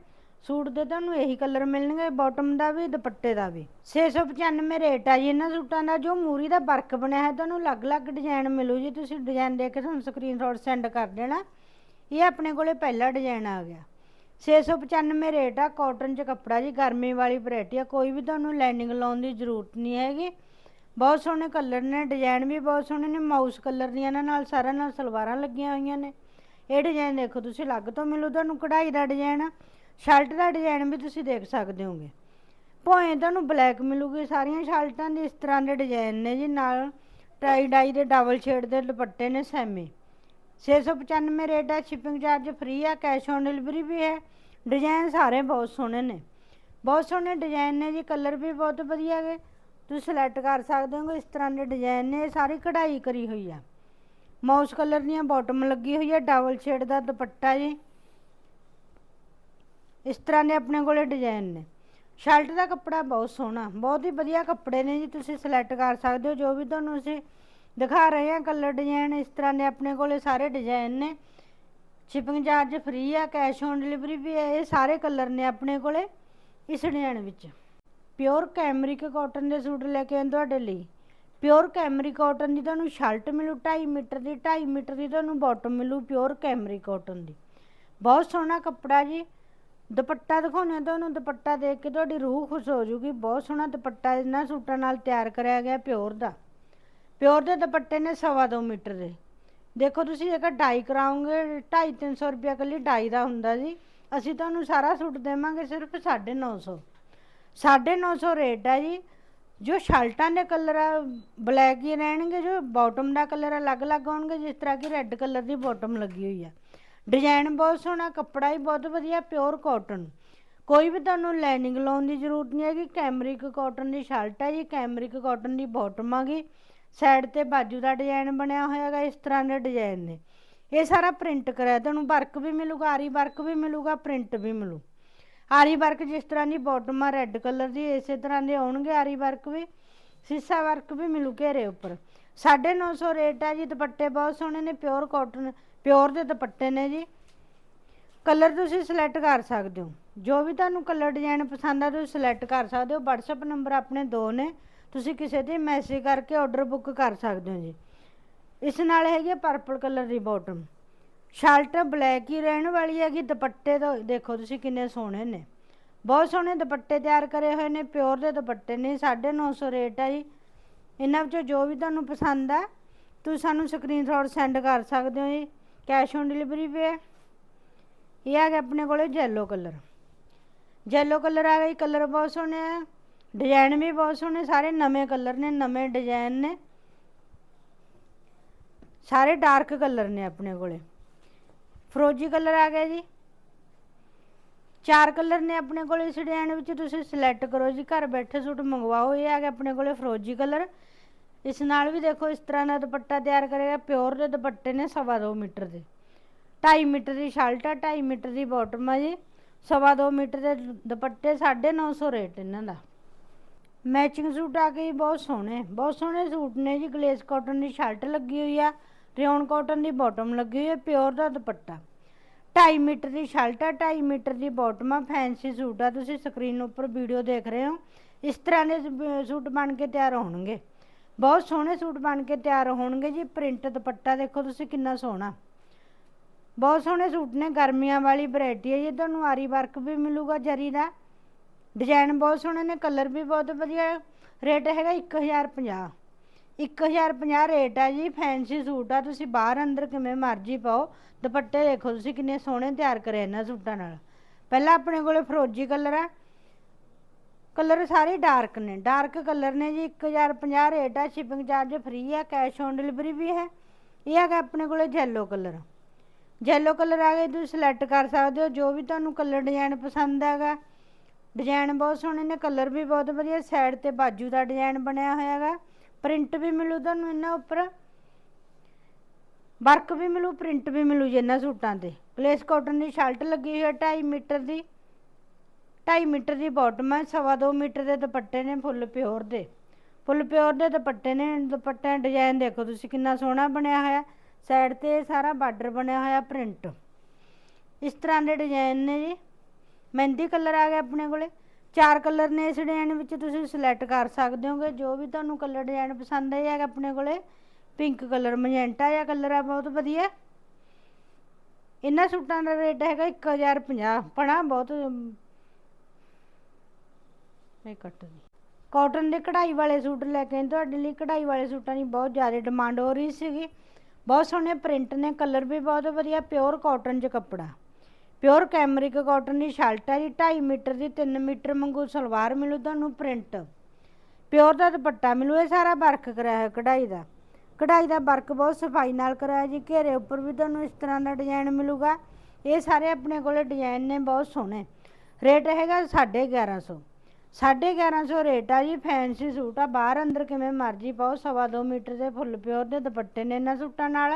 ਸੂਟ ਦੇ ਤੁਹਾਨੂੰ ਇਹੀ ਕਲਰ ਮਿਲਣਗੇ ਬਾਟਮ ਦਾ ਵੀ, ਦੁਪੱਟੇ ਦਾ ਵੀ। 695 ਰੇਟ ਆ ਜੀ ਇਹਨਾਂ ਸੂਟਾਂ ਦਾ, ਜੋ ਮੂਰੀ ਦਾ ਵਰਕ ਬਣਿਆ ਹੈ, ਤੁਹਾਨੂੰ ਅਲੱਗ-ਅਲੱਗ ਡਿਜ਼ਾਈਨ ਮਿਲੂ ਜੀ, ਤੁਸੀਂ ਡਿਜ਼ਾਈਨ ਦੇ ਕੇ ਤੁਹਾਨੂੰ ਸਕਰੀਨਸ਼ਾਟ ਸੈਂਡ ਕਰ ਦੇਣਾ। ਇਹ ਆਪਣੇ ਕੋਲੇ ਪਹਿਲਾ ਡਿਜ਼ਾਈਨ ਆ ਗਿਆ। 695 ਰੇਟ ਆ ਕਾਟਨ ਚ ਕੱਪੜਾ ਜੀ, ਗਰਮੀ ਵਾਲੀ ਵੈਰਾਈਟੀ ਆ, ਕੋਈ ਵੀ ਤੁਹਾਨੂੰ ਲਾਈਨਿੰਗ ਲਾਉਣ ਦੀ ਜ਼ਰੂਰਤ ਨਹੀਂ ਹੈਗੀ। ਬਹੁਤ ਸੋਹਣੇ ਕਲਰ ਨੇ ਡਿਜ਼ਾਈਨ ਵੀ ਬਹੁਤ ਸੋਹਣੇ ਨੇ ਮਾਊਸ ਕਲਰ ਦੀਆਂ ਇਹਨਾਂ ਨਾਲ ਸਾਰਿਆਂ ਨਾਲ ਸਲਵਾਰਾਂ ਲੱਗੀਆਂ ਹੋਈਆਂ ਨੇ। ਇਹ ਡਿਜ਼ਾਈਨ ਦੇਖੋ ਤੁਸੀਂ ਅਲੱਗ ਤੋਂ ਮਿਲੂ, ਤੁਹਾਨੂੰ ਕਢਾਈ ਦਾ ਡਿਜ਼ਾਈਨ ਸ਼ਰਟ ਦਾ ਡਿਜ਼ਾਈਨ ਵੀ ਤੁਸੀਂ ਦੇਖ ਸਕਦੇ ਹੋਗੇ। ਭੋਏ ਤੁਹਾਨੂੰ ਬਲੈਕ ਮਿਲੂਗੀ, ਸਾਰੀਆਂ ਸ਼ਰਟਾਂ ਦੇ ਇਸ ਤਰ੍ਹਾਂ ਦੇ ਡਿਜ਼ਾਈਨ ਨੇ ਜੀ, ਨਾਲ ਟਾਈ ਡਾਈ ਦੇ ਡਬਲ ਸ਼ੇਡ ਦੇ ਦੁਪੱਟੇ ਨੇ ਸੈਮੀ 695 ਰੇਟ ਹੈ ਸ਼ਿਪਿੰਗ ਚਾਰਜ ਫ੍ਰੀ ਆ ਕੈਸ਼ ਔਨ ਡਿਲੀਵਰੀ ਵੀ ਹੈ। ਡਿਜ਼ਾਈਨ ਸਾਰੇ ਬਹੁਤ ਸੋਹਣੇ ਨੇ। ਬਹੁਤ ਸੋਹਣੇ ਡਿਜ਼ਾਈਨ ਨੇ ਜੀ ਕਲਰ ਵੀ ਬਹੁਤ ਵਧੀਆ ਹੈਗੇ ਤੁਸੀਂ ਸਿਲੈਕਟ ਕਰ ਸਕਦੇ ਹੋ ਇਸ ਤਰ੍ਹਾਂ ਦੇ ਡਿਜ਼ਾਈਨ ਨੇ, ਇਹ ਸਾਰੀ ਕਢਾਈ ਕਰੀ ਹੋਈ ਆ। ਮਾਊਸ ਕਲਰ ਦੀਆਂ ਬਾਟਮ ਲੱਗੀ ਹੋਈ ਹੈ ਡਬਲ ਸ਼ੇਡ ਦਾ ਦੁਪੱਟਾ ਜੀ। ਇਸ ਤਰ੍ਹਾਂ ਦੇ ਆਪਣੇ ਕੋਲੇ ਡਿਜ਼ਾਈਨ ਨੇ। ਸ਼ਰਟ ਦਾ ਕੱਪੜਾ ਬਹੁਤ ਸੋਹਣਾ, ਬਹੁਤ ਹੀ ਵਧੀਆ ਕੱਪੜੇ ਨੇ ਜੀ, ਤੁਸੀਂ ਸਿਲੈਕਟ ਕਰ ਸਕਦੇ ਹੋ, ਜੋ ਵੀ ਤੁਹਾਨੂੰ ਅਸੀਂ ਦਿਖਾ ਰਹੇ ਹਾਂ ਕਲਰ ਡਿਜ਼ਾਈਨ ਇਸ ਤਰ੍ਹਾਂ ਦੇ ਆਪਣੇ ਕੋਲੇ ਸਾਰੇ ਡਿਜ਼ਾਈਨ ਨੇ। ਸ਼ਿਪਿੰਗ ਚਾਰਜ ਫ੍ਰੀ ਆ ਕੈਸ਼ ਔਨ ਡਿਲੀਵਰੀ ਵੀ ਹੈ ਇਹ ਸਾਰੇ ਕਲਰ ਨੇ ਆਪਣੇ ਕੋਲੇ, ਇਸ ਡਿਜ਼ਾਈਨ ਵਿੱਚ। ਪਿਓਰ ਕੈਮਰਿਕ ਕਾਟਨ ਦੇ ਸੂਟ ਲੈ ਕੇ ਆਏ ਤੁਹਾਡੇ ਲਈ। ਪਿਓਰ ਕੈਮਰੀ ਕਾਟਨ ਦੀ ਤੁਹਾਨੂੰ ਸ਼ਰਟ ਮਿਲੂ 2.5 ਮੀਟਰ ਦੀ 2.5 ਮੀਟਰ ਦੀ ਤੁਹਾਨੂੰ ਬਾਟਮ ਮਿਲੂ ਪਿਓਰ ਕੈਮਰੀ ਕਾਟਨ ਦੀ। ਬਹੁਤ ਸੋਹਣਾ ਕੱਪੜਾ ਜੀ। ਦੁਪੱਟਾ ਦਿਖਾਉਂਦੇ ਤੁਹਾਨੂੰ ਦੁਪੱਟਾ ਦੇਖ ਕੇ ਤੁਹਾਡੀ ਰੂਹ ਖੁਸ਼ ਹੋ ਜੂਗੀ ਬਹੁਤ ਸੋਹਣਾ ਦੁਪੱਟਾ ਇਹਨਾਂ ਸੂਟਾਂ ਨਾਲ ਤਿਆਰ ਕਰਿਆ ਗਿਆ ਪਿਓਰ ਦਾ। ਪਿਓਰ ਦੇ ਦੁਪੱਟੇ ਨੇ ਸਵਾ ਦੋ ਮੀਟਰ ਦੇ। ਦੇਖੋ ਤੁਸੀਂ ਜੇਕਰ ਡਾਈ ਕਰਾਉਂਗੇ 2.5 300 ਰੁਪਏ ਕੱਲੀ ਡਾਈ ਦਾ ਹੁੰਦਾ ਜੀ। ਅਸੀਂ ਤੁਹਾਨੂੰ ਸਾਰਾ ਸੂਟ ਦੇਵਾਂਗੇ ਸਿਰਫ 950 950 ਰੇਟ ਹੈ ਜੀ। ਜੋ ਸ਼ਰਟਾਂ ਦੇ ਕਲਰ ਆ, ਬਲੈਕ ਹੀ ਰਹਿਣਗੇ, ਜੋ ਬਾਟਮ ਦਾ ਕਲਰ ਅਲੱਗ-ਅਲੱਗ ਹੋਣਗੇ, ਜਿਸ ਤਰ੍ਹਾਂ ਕਿ ਰੈੱਡ ਕਲਰ ਦੀ ਬਾਟਮ ਲੱਗੀ ਹੋਈ ਆ। ਡਿਜ਼ਾਈਨ ਬਹੁਤ ਸੋਹਣਾ, ਕੱਪੜਾ ਵੀ ਬਹੁਤ ਵਧੀਆ ਪਿਓਰ ਕਾਟਨ ਕੋਈ ਵੀ ਤੁਹਾਨੂੰ ਲਾਈਨਿੰਗ ਲਾਉਣ ਦੀ ਜ਼ਰੂਰਤ ਨਹੀਂ ਹੈਗੀ ਕੈਮਰਿਕ ਕਾਟਨ ਦੀ ਸ਼ਰਟ ਹੈ ਜੀ ਕੈਮਰਿਕ ਕਾਟਨ ਦੀ ਬਾਟਮ ਆ ਗਈ। ਸਾਈਡ ਤੇ ਬਾਜੂ ਦਾ ਡਿਜ਼ਾਈਨ ਬਣਿਆ ਹੋਇਆ ਹੈਗਾ, ਇਸ ਤਰ੍ਹਾਂ ਦੇ ਡਿਜ਼ਾਈਨ ਨੇ। ਇਹ ਸਾਰਾ ਪ੍ਰਿੰਟ ਕਰਿਆ, ਤੁਹਾਨੂੰ ਵਰਕ ਵੀ ਮਿਲੂਗਾ, ਆਰੀ ਵਰਕ ਵੀ ਮਿਲੂਗਾ ਪ੍ਰਿੰਟ ਵੀ ਮਿਲੂ। ਆਰੀ ਵਰਕ ਜਿਸ ਤਰ੍ਹਾਂ ਦੀ ਬਾਟਮ ਆ ਰੈੱਡ ਕਲਰ ਦੀ, ਇਸੇ ਤਰ੍ਹਾਂ ਦੇ ਆਉਣਗੇ ਆਰੀ ਵਰਕ ਵੀ, ਸੀਸਾ ਵਰਕ ਵੀ ਮਿਲੂ ਘੇਰੇ ਉੱਪਰ। 950 ਰੇਟ ਹੈ ਜੀ, ਦੁਪੱਟੇ ਬਹੁਤ ਸੋਹਣੇ ਨੇ ਪਿਓਰ ਕਾਟਨ ਪਿਓਰ ਦੇ ਦੁਪੱਟੇ ਨੇ ਜੀ। ਕਲਰ ਤੁਸੀਂ ਸਿਲੈਕਟ ਕਰ ਸਕਦੇ ਹੋ। ਜੋ ਵੀ ਤੁਹਾਨੂੰ ਕਲਰ ਡਿਜ਼ਾਈਨ ਪਸੰਦ ਆ, ਤੁਸੀਂ ਸਿਲੈਕਟ ਕਰ ਸਕਦੇ ਹੋ। WhatsApp ਨੰਬਰ ਆਪਣੇ ਦੋ ਨੇ, ਤੁਸੀਂ ਕਿਸੇ ਤੇ ਮੈਸੇਜ ਕਰਕੇ ਆਰਡਰ ਬੁੱਕ ਕਰ ਸਕਦੇ ਹੋ ਜੀ। ਇਸ ਨਾਲ ਹੈਗੀ ਪਰਪਲ ਕਲਰ ਦੀ ਬਾਟਮ ਸ਼ਰਟ ਬਲੈਕ ਹੀ ਰਹਿਣ ਵਾਲੀ ਹੈਗੀ, ਦੁਪੱਟੇ ਤੋਂ ਦੇਖੋ ਤੁਸੀਂ ਕਿੰਨੇ ਸੋਹਣੇ ਨੇ। ਬਹੁਤ ਸੋਹਣੇ ਦੁਪੱਟੇ ਤਿਆਰ ਕਰੇ ਹੋਏ ਨੇ, ਪਿਓਰ ਦੇ ਦੁਪੱਟੇ ਨੇ 950 ਰੇਟ ਹੈ ਜੀ। ਇਹਨਾਂ ਵਿੱਚੋਂ ਜੋ ਵੀ ਤੁਹਾਨੂੰ ਪਸੰਦ ਆ, ਤੁਸੀਂ ਸਾਨੂੰ ਸਕਰੀਨਸ਼ਾਟ ਸੈਂਡ ਕਰ ਸਕਦੇ ਹੋ ਜੀ। ਕੈਸ਼ ਔਨ ਡਿਲੀਵਰੀ ਵੀ ਹੈ। ਇਹ ਆ ਗਿਆ ਆਪਣੇ ਕੋਲੇ ਜੈਲੋ ਕਲਰ। yellow ਕਲਰ ਆ ਗਿਆ ਕਲਰ ਬਹੁਤ ਸੋਹਣੇ ਆ। ਡਿਜ਼ਾਈਨ ਵੀ ਬਹੁਤ ਸੋਹਣੇ, ਸਾਰੇ ਨਵੇਂ ਕਲਰ ਨੇ, ਨਵੇਂ ਡਿਜ਼ਾਈਨ ਨੇ। ਸਾਰੇ ਡਾਰਕ ਕਲਰ ਨੇ ਆਪਣੇ ਕੋਲੇ। ਫਰੋਜੀ ਕਲਰ ਆ ਗਿਆ ਜੀ। ਚਾਰ ਕਲਰ ਨੇ ਆਪਣੇ ਕੋਲ ਇਸ ਡਿਜ਼ਾਈਨ ਵਿੱਚ, ਤੁਸੀਂ ਸਿਲੈਕਟ ਕਰੋ ਜੀ, ਘਰ ਬੈਠੇ ਸੂਟ ਮੰਗਵਾਓ, ਇਹ ਆ ਗਿਆ ਆਪਣੇ ਕੋਲੇ ਫਰੋਜੀ ਕਲਰ। ਇਸ ਨਾਲ ਵੀ ਦੇਖੋ, ਇਸ ਤਰ੍ਹਾਂ ਦਾ ਦੁਪੱਟਾ ਤਿਆਰ ਕਰੇਗਾ ਪਿਓਰ ਦੇ ਦੁਪੱਟੇ ਨੇ ਸਵਾ ਦੋ ਮੀਟਰ ਦੇ। 2.5 ਮੀਟਰ ਦੀ ਸ਼ਰਟ ਆ 2.5 ਮੀਟਰ ਦੀ ਬਾਟਮ ਆ ਜੀ। ਸਵਾ ਦੋ ਮੀਟਰ ਦੇ ਦੁਪੱਟੇ 950 ਰੇਟ ਇਹਨਾਂ ਦਾ। ਮੈਚਿੰਗ ਸੂਟ ਆ ਗਏ ਬਹੁਤ ਸੋਹਣੇ ਬਹੁਤ ਸੋਹਣੇ ਸੂਟ ਨੇ ਜੀ। ਗਲੇਸ ਕਾਟਨ ਦੀ ਸ਼ਰਟ ਲੱਗੀ ਹੋਈ ਆ। ਰਿਓਨ ਕਾਟਨ ਦੀ ਬਾਟਮ ਲੱਗੀ ਹੋਈ ਹੈ ਪਿਓਰ ਦਾ ਦੁਪੱਟਾ। 2.5 ਮੀਟਰ ਦੀ ਸ਼ਰਟ ਆ 2.5 ਮੀਟਰ ਦੀ ਬਾਟਮ ਆ ਫੈਂਸੀ ਸੂਟ ਆ। ਤੁਸੀਂ ਸਕਰੀਨ ਉੱਪਰ ਵੀਡੀਓ ਦੇਖ ਰਹੇ ਹੋ। ਇਸ ਤਰ੍ਹਾਂ ਦੇ ਸੂਟ ਬਣ ਕੇ ਤਿਆਰ ਹੋਣਗੇ। ਬਹੁਤ ਸੋਹਣੇ ਸੂਟ ਬਣ ਕੇ ਤਿਆਰ ਹੋਣਗੇ ਜੀ। ਪ੍ਰਿੰਟ ਦੁਪੱਟਾ ਦੇਖੋ ਤੁਸੀਂ ਕਿੰਨਾ ਸੋਹਣਾ। ਬਹੁਤ ਸੋਹਣੇ ਸੂਟ ਨੇ, ਗਰਮੀਆਂ ਵਾਲੀ ਵੈਰਾਈਟੀ ਹੈ ਜੀ। ਤੁਹਾਨੂੰ ਆਰੀ ਵਰਕ ਵੀ ਮਿਲੂਗਾ ਜਰੀ ਦਾ। ਡਿਜ਼ਾਈਨ ਬਹੁਤ ਸੋਹਣੇ ਨੇ ਕਲਰ ਵੀ ਬਹੁਤ ਵਧੀਆ। ਰੇਟ ਹੈਗਾ 1050 1050 ਰੇਟ ਆ ਜੀ, ਫੈਂਸੀ ਸੂਟ ਆ, ਤੁਸੀਂ ਬਾਹਰ ਅੰਦਰ ਕਿਵੇਂ ਮਰਜ਼ੀ ਪਾਓ, ਦੁਪੱਟੇ ਦੇਖੋ ਤੁਸੀਂ ਕਿੰਨੇ ਸੋਹਣੇ ਤਿਆਰ ਕਰੇ ਇਹਨਾਂ ਸੂਟਾਂ ਨਾਲ। ਪਹਿਲਾਂ ਆਪਣੇ ਕੋਲੇ ਫਰੋਜੀ ਕਲਰ ਆ, ਕਲਰ ਸਾਰੇ ਡਾਰਕ ਨੇ, ਡਾਰਕ ਕਲਰ ਨੇ ਜੀ 1050 ਰੇਟ ਆ, ਸ਼ਿਪਿੰਗ ਚਾਰਜ ਫ੍ਰੀ ਆ, ਕੈਸ਼ ਔਨ ਡਿਲੀਵਰੀ ਵੀ ਹੈ, ਇਹ ਹੈਗਾ ਆਪਣੇ ਕੋਲੇ ਯੈਲੋ ਕਲਰ। ਜੈਲੋ ਕਲਰ ਆ ਗਏ, ਤੁਸੀਂ ਸਿਲੈਕਟ ਕਰ ਸਕਦੇ ਹੋ, ਜੋ ਵੀ ਤੁਹਾਨੂੰ ਕਲਰ ਡਿਜ਼ਾਈਨ ਪਸੰਦ ਹੈਗਾ। ਡਿਜ਼ਾਈਨ ਬਹੁਤ ਸੋਹਣੇ ਨੇ, ਕਲਰ ਵੀ ਬਹੁਤ ਵਧੀਆ, ਸਾਈਡ ਤੇ ਬਾਜੂ ਦਾ ਡਿਜ਼ਾਈਨ ਬਣਿਆ ਹੋਇਆ ਹੈਗਾ। ਪ੍ਰਿੰਟ ਵੀ ਮਿਲੂ ਤੁਹਾਨੂੰ ਇਹਨਾਂ ਉੱਪਰ। ਵਰਕ ਵੀ ਮਿਲੂ, ਪ੍ਰਿੰਟ ਵੀ ਮਿਲੂ ਜੀ ਇਹਨਾਂ ਸੂਟਾਂ ਤੇ। ਗਲੇਸ ਕਾਟਨ ਦੀ ਸ਼ਰਟ ਲੱਗੀ ਹੋਈ ਹੈ 2.5 ਮੀਟਰ ਦੀ। 2.5 ਮੀਟਰ ਦੀ ਬਾਟਮ ਹੈ, ਸਵਾ ਦੋ ਮੀਟਰ ਦੇ ਦੁਪੱਟੇ ਨੇ ਫੁੱਲ ਪਿਓਰ ਦੇ। ਫੁੱਲ ਪਿਓਰ ਦੇ ਦੁਪੱਟੇ ਨੇ, ਦੁਪੱਟਿਆਂ ਦਾ ਡਿਜ਼ਾਈਨ ਦੇਖੋ ਤੁਸੀਂ ਕਿੰਨਾ ਸੋਹਣਾ ਬਣਿਆ ਹੋਇਆ। ਸਾਈਡ ਤੇ ਸਾਰਾ ਬਾਰਡਰ ਬਣਿਆ ਹੋਇਆ ਪ੍ਰਿੰਟ ਇਸ ਤਰ੍ਹਾਂ ਦੇ ਡਿਜ਼ਾਈਨ ਨੇ ਜੀ। ਮਹਿੰਦੀ ਕਲਰ ਆ ਗਿਆ ਆਪਣੇ ਕੋਲੇ। ਚਾਰ ਕਲਰ ਨੇ ਇਸ ਡਿਜ਼ਾਈਨ ਵਿੱਚ, ਤੁਸੀਂ ਸਿਲੈਕਟ ਕਰ ਸਕਦੇ ਹੋਗੇ। ਜੋ ਵੀ ਤੁਹਾਨੂੰ ਕਲਰ ਡਿਜ਼ਾਈਨ ਪਸੰਦ ਹੈ ਹੈਗਾ ਆਪਣੇ ਕੋਲੇ ਪਿੰਕ ਕਲਰ ਮਜੈਂਟਾ ਜਿਹਾ ਕਲਰ ਆ, ਬਹੁਤ ਵਧੀਆ। ਇਹਨਾਂ ਸੂਟਾਂ ਦਾ ਰੇਟ ਹੈਗਾ 1050 ਪਣਾ ਬਹੁਤ ਇਹ ਕੱਟ ਦੀ। ਕਾਟਨ ਦੇ ਕਢਾਈ ਵਾਲੇ ਸੂਟ ਲੈ ਕੇ ਤੁਹਾਡੇ ਲਈ ਕਢਾਈ ਵਾਲੇ ਸੂਟਾਂ ਦੀ ਬਹੁਤ ਜ਼ਿਆਦਾ ਡਿਮਾਂਡ ਹੋ ਰਹੀ ਸੀਗੀ। ਬਹੁਤ ਸੋਹਣੇ ਪ੍ਰਿੰਟ ਨੇ ਕਲਰ ਵੀ ਬਹੁਤ ਵਧੀਆ ਪਿਓਰ ਕਾਟਨ 'ਚ ਕੱਪੜਾ। ਪਿਓਰ ਕੈਮਰਿਕ ਕਾਟਨ ਦੀ ਸ਼ਰਟ ਹੈ ਜੀ 2.5 ਮੀਟਰ ਦੀ 3 ਮੀਟਰ ਮੰਗੂ ਸਲਵਾਰ ਮਿਲੂ ਤੁਹਾਨੂੰ ਪ੍ਰਿੰਟ। ਪਿਓਰ ਦਾ ਦੁਪੱਟਾ ਮਿਲੂ, ਇਹ ਸਾਰਾ ਵਰਕ ਕਰਾਇਆ ਹੈ ਕਢਾਈ ਦਾ। ਕਢਾਈ ਦਾ ਵਰਕ ਬਹੁਤ ਸਫ਼ਾਈ ਨਾਲ ਕਰਾਇਆ, ਜੀ ਘੇਰੇ ਉੱਪਰ ਵੀ ਤੁਹਾਨੂੰ ਇਸ ਤਰ੍ਹਾਂ ਦਾ ਡਿਜ਼ਾਈਨ ਮਿਲੂਗਾ। ਇਹ ਸਾਰੇ ਆਪਣੇ ਕੋਲੇ ਡਿਜ਼ਾਈਨ ਨੇ, ਬਹੁਤ ਸੋਹਣੇ। ਰੇਟ ਹੈਗਾ 1150 1150 ਰੇਟ ਆ ਜੀ, ਫੈਂਸੀ ਸੂਟ ਆ, ਬਾਹਰ ਅੰਦਰ ਕਿਵੇਂ ਮਰਜ਼ੀ ਪਾਓ, ਸਵਾ ਦੋ ਮੀਟਰ ਦੇ ਫੁੱਲ ਪਿਓਰ ਦੇ ਦੁਪੱਟੇ ਨੇ ਇਹਨਾਂ ਸੂਟਾਂ ਨਾਲ।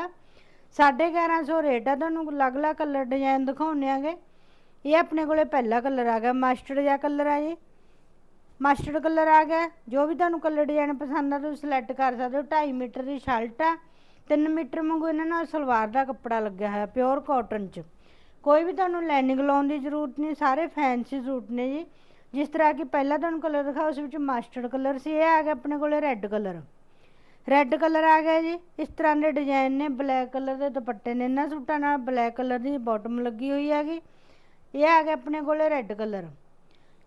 1150 ਰੇਟ ਆ, ਤੁਹਾਨੂੰ ਅਲੱਗ-ਅਲੱਗ ਕਲਰ ਡਿਜ਼ਾਈਨ ਦਿਖਾਉਂਦੇ ਆਂਗੇ। ਇਹ ਆਪਣੇ ਕੋਲੇ ਪਹਿਲਾ ਕਲਰ ਆ ਗਿਆ ਮਸਟਰਡ ਜਿਹਾ ਕਲਰ ਆ ਜੀ ਮਸਟਰਡ ਕਲਰ ਆ ਗਿਆ, ਜੋ ਵੀ ਤੁਹਾਨੂੰ ਕਲਰ ਡਿਜ਼ਾਈਨ ਪਸੰਦ ਆ, ਤੁਸੀਂ ਸਿਲੈਕਟ ਕਰ ਸਕਦੇ ਹੋ। 2.5 ਮੀਟਰ ਦੀ ਸ਼ਰਟ ਆ 3 ਮੀਟਰ ਵਾਂਗੂ ਇਹਨਾਂ ਨਾਲ ਸਲਵਾਰ ਦਾ ਕੱਪੜਾ ਲੱਗਿਆ ਹੋਇਆ ਪਿਓਰ ਕਾਟਨ 'ਚ। ਕੋਈ ਵੀ ਤੁਹਾਨੂੰ ਲਾਈਨਿੰਗ ਲਾਉਣ ਦੀ ਜ਼ਰੂਰਤ ਨਹੀਂ, ਸਾਰੇ ਫੈਂਸੀ ਸੂਟ ਨੇ ਜੀ। ਜਿਸ ਤਰ੍ਹਾਂ ਕਿ ਪਹਿਲਾਂ ਤੁਹਾਨੂੰ ਕਲਰ ਦਿਖਾਇਆ ਉਸ ਵਿੱਚ ਮਸਟਰਡ ਕਲਰ ਸੀ, ਇਹ ਆ ਗਿਆ ਆਪਣੇ ਕੋਲੇ ਰੈੱਡ ਕਲਰ ਰੈੱਡ ਕਲਰ ਆ ਗਿਆ ਜੀ। ਇਸ ਤਰ੍ਹਾਂ ਦੇ ਡਿਜ਼ਾਈਨ ਨੇ ਬਲੈਕ ਕਲਰ ਦੇ ਦੁਪੱਟੇ ਨੇ। ਇਹਨਾਂ ਸੂਟਾਂ ਨਾਲ ਬਲੈਕ ਕਲਰ ਦੀ ਬਾਟਮ ਲੱਗੀ ਹੋਈ ਹੈਗੀ। ਇਹ ਆ ਗਿਆ ਆਪਣੇ ਕੋਲੇ ਰੈੱਡ ਕਲਰ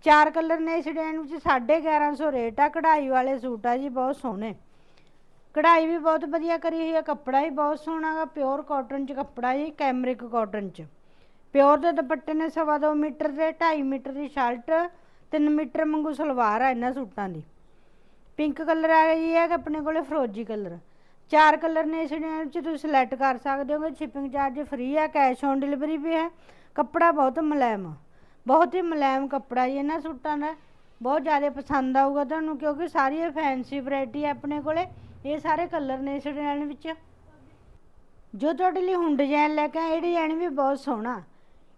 ਚਾਰ ਕਲਰ ਨੇ ਇਸ ਡਿਜ਼ਾਈਨ ਵਿੱਚ। 1150 ਰੇਟ ਆ। ਕਢਾਈ ਵਾਲੇ ਸੂਟ ਆ ਜੀ, ਬਹੁਤ ਸੋਹਣੇ। ਕਢਾਈ ਵੀ ਬਹੁਤ ਵਧੀਆ ਕਰੀ ਹੋਈ ਆ। ਕੱਪੜਾ ਵੀ ਬਹੁਤ ਸੋਹਣਾ ਗਾ। ਪਿਓਰ ਕਾਟਨ 'ਚ ਕੱਪੜਾ ਜੀ ਕੈਮਰਿਕ ਕਾਟਨ 'ਚ। ਪਿਓਰ ਦੇ ਦੁਪੱਟੇ ਨੇ ਸਵਾ ਦੋ ਮੀਟਰ ਦੇ 2.5 ਮੀਟਰ ਦੀ ਸ਼ਰਟ 3 ਮੀਟਰ ਮੰਗੂ ਸਲਵਾਰ ਆ ਇਹਨਾਂ ਸੂਟਾਂ ਦੀ। ਪਿੰਕ ਕਲਰ ਆ ਗਿਆ ਜੀ ਇਹ ਹੈਗਾ ਆਪਣੇ ਕੋਲੇ ਫਰੋਜੀ ਕਲਰ। ਚਾਰ ਕਲਰ ਨੇ ਇਸ ਡਿਜ਼ਾਈਨ ਵਿੱਚ ਤੁਸੀਂ ਸਿਲੈਕਟ ਕਰ ਸਕਦੇ ਹੋਗੇ ਸ਼ਿਪਿੰਗ ਚਾਰਜ ਫ੍ਰੀ ਹੈ ਕੈਸ਼ ਔਨ ਡਿਲੀਵਰੀ ਵੀ ਹੈ, ਕੱਪੜਾ ਬਹੁਤ ਮੁਲਾਇਮ ਆ। ਬਹੁਤ ਹੀ ਮੁਲਾਇਮ ਕੱਪੜਾ ਜੀ, ਇਹਨਾਂ ਸੂਟਾਂ ਦਾ। ਬਹੁਤ ਜ਼ਿਆਦਾ ਪਸੰਦ ਆਊਗਾ ਤੁਹਾਨੂੰ, ਕਿਉਂਕਿ ਸਾਰੀ ਇਹ ਫੈਂਸੀ ਵੈਰਾਈਟੀ ਹੈ ਆਪਣੇ ਕੋਲੇ। ਇਹ ਸਾਰੇ ਕਲਰ ਨੇ ਇਸ ਡਿਜ਼ਾਈਨ ਵਿੱਚ। ਜੋ ਤੁਹਾਡੇ ਲਈ ਹੁਣ ਡਿਜ਼ਾਈਨ ਲੈ ਕੇ ਆਏ, ਇਹ ਡਿਜ਼ਾਈਨ ਵੀ ਬਹੁਤ ਸੋਹਣਾ।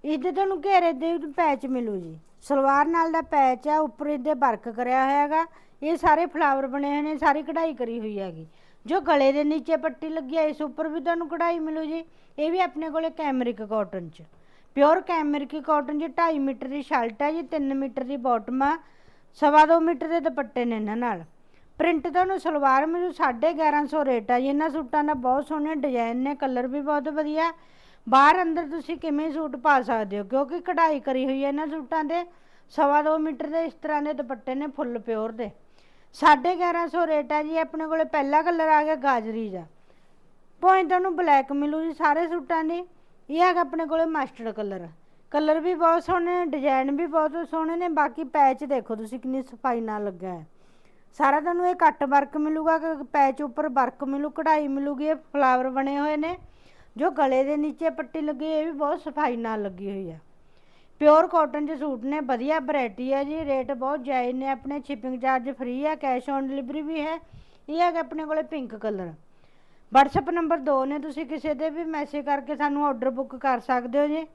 ਇਹਦੇ ਤੁਹਾਨੂੰ ਘੇਰੇ ਦੇ ਪੈਚ ਮਿਲੂ ਜੀ। ਸਲਵਾਰ ਨਾਲ ਦਾ ਪੈਚ ਆ, ਉੱਪਰ ਇਹਦੇ ਵਰਕ ਕਰਿਆ ਹੋਇਆ ਹੈਗਾ। ਇਹ ਸਾਰੇ ਫਲਾਵਰ ਬਣੇ ਹੋਏ ਨੇ, ਸਾਰੀ ਕਢਾਈ ਕਰੀ ਹੋਈ ਹੈਗੀ। ਜੋ ਗਲੇ ਦੇ ਨੀਚੇ ਪੱਟੀ ਲੱਗੀ ਹੈ ਇਸ ਉੱਪਰ ਵੀ ਤੁਹਾਨੂੰ ਕਢਾਈ ਮਿਲੂ ਜੀ। ਇਹ ਵੀ ਆਪਣੇ ਕੋਲੇ ਕੈਮਰਿਕ ਕਾਟਨ 'ਚ। ਪਿਓਰ ਕੈਮਰਿਕ ਕਾਟਨ 'ਚ 2.5 ਮੀਟਰ ਦੀ ਸ਼ਰਟ ਹੈ ਜੀ 3 ਮੀਟਰ ਦੀ ਬਾਟਮ ਆ, ਸਵਾ ਦੋ ਮੀਟਰ ਦੇ ਦੁਪੱਟੇ ਨੇ ਇਹਨਾਂ ਨਾਲ। ਪ੍ਰਿੰਟ ਤੁਹਾਨੂੰ ਸਲਵਾਰ ਮਿਲੂ 1150 ਰੇਟ ਆ ਜੀ। ਇਹਨਾਂ ਸੂਟਾਂ ਦਾ ਬਹੁਤ ਸੋਹਣੇ ਡਿਜ਼ਾਈਨ ਨੇ ਕਲਰ ਵੀ ਬਹੁਤ ਵਧੀਆ। ਬਾਹਰ ਅੰਦਰ ਤੁਸੀਂ ਕਿਵੇਂ ਸੂਟ ਪਾ ਸਕਦੇ ਹੋ? ਕਿਉਂਕਿ ਕਢਾਈ ਕਰੀ ਹੋਈ ਹੈ ਇਹਨਾਂ ਸੂਟਾਂ ਦੇ। ਸਵਾ ਦੋ ਮੀਟਰ ਦੇ ਇਸ ਤਰ੍ਹਾਂ ਦੇ ਦੁਪੱਟੇ ਨੇ, ਫੁੱਲ ਪਿਓਰ ਦੇ। 1150 ਰੇਟ ਹੈ ਜੀ, ਆਪਣੇ ਕੋਲੇ ਪਹਿਲਾ ਕਲਰ ਆ ਗਿਆ ਗਾਜਰੀ ਦਾ। ਭਾਵੇਂ ਤੁਹਾਨੂੰ ਬਲੈਕ ਮਿਲੂ ਜੀ, ਸਾਰੇ ਸੂਟਾਂ ਦੀ। ਇਹ ਹੈਗਾ ਆਪਣੇ ਕੋਲੇ ਮਸਟਰਡ ਕਲਰ। ਕਲਰ ਵੀ ਬਹੁਤ ਸੋਹਣੇ ਨੇ ਡਿਜ਼ਾਈਨ ਵੀ ਬਹੁਤ ਸੋਹਣੇ ਨੇ, ਬਾਕੀ ਪੈਚ ਦੇਖੋ ਤੁਸੀਂ ਕਿੰਨੀ ਸਫ਼ਾਈ ਨਾਲ ਲੱਗਾ ਹੈ। ਸਾਰਾ ਤੁਹਾਨੂੰ ਇਹ ਕੱਟ ਵਰਕ ਮਿਲੂਗਾ ਪੈਚ ਉੱਪਰ ਵਰਕ ਮਿਲੂ, ਕਢਾਈ ਮਿਲੂਗੀ, ਇਹ ਫਲਾਵਰ ਬਣੇ ਹੋਏ ਨੇ। ਜੋ ਗਲੇ ਦੇ ਨੀਚੇ ਪੱਟੀ ਲੱਗੀ ਇਹ ਵੀ ਬਹੁਤ ਸਫ਼ਾਈ ਨਾਲ ਲੱਗੀ ਹੋਈ ਹੈ। ਪਿਓਰ ਕਾਟਨ ਦੇ ਸੂਟ ਨੇ, ਵਧੀਆ ਵੈਰਾਈਟੀ ਹੈ ਜੀ, ਰੇਟ ਬਹੁਤ ਜਾਇਜ਼ ਨੇ, ਆਪਣੇ ਸ਼ਿਪਿੰਗ ਚਾਰਜ ਫ੍ਰੀ ਹੈ ਕੈਸ਼ ਔਨ ਡਿਲੀਵਰੀ ਵੀ ਹੈ, ਇਹ ਹੈਗਾ ਆਪਣੇ ਕੋਲੇ ਪਿੰਕ ਕਲਰ WhatsApp ਨੰਬਰ 2 ਨੇ, ਤੁਸੀਂ ਕਿਸੇ ਦੇ ਵੀ ਮੈਸੇਜ ਕਰਕੇ ਸਾਨੂੰ ਆਰਡਰ ਬੁੱਕ ਕਰ ਸਕਦੇ ਹੋ ਜੀ।